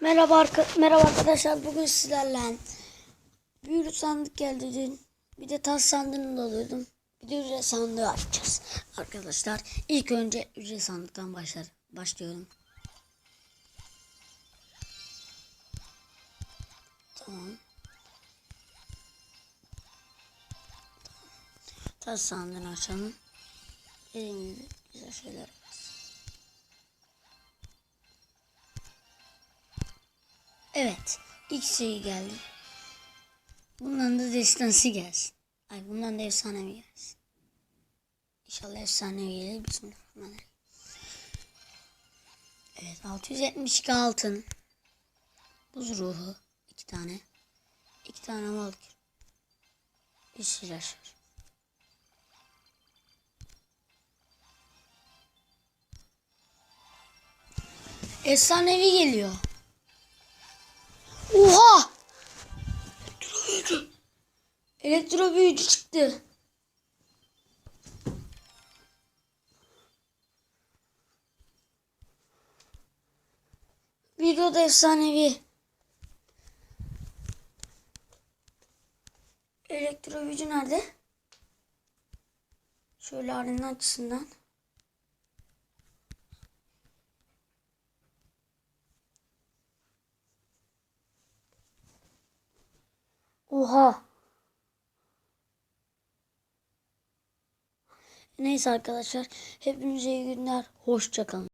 Merhaba, arka merhaba arkadaşlar. Bugün sizlerle büyülü sandık geldi dün. Bir de tas sandığını doluyordum. Bir de ücret sandığı açacağız arkadaşlar. İlk önce ücret sandıktan başlar başlıyorum. Tamam. Tas sandığını açalım. Dediğim güzel şeyler var. Evet. ilk şey geldi. Bundan da destansı gelsin. Ay bundan da efsanevi gelsin. İnşallah efsanevi gelir. Bismillahirrahmanirrahim. Evet 672 altın. Buz ruhu. iki tane. iki tane valk. Bir slasher. Efsanevi geliyor. Elektro büyücü çıktı. Videoda efsanevi. Elektro büyücü nerede? Şöyle arena açısından. Oha. Neyse arkadaşlar. Hepinize iyi günler. Hoşçakalın.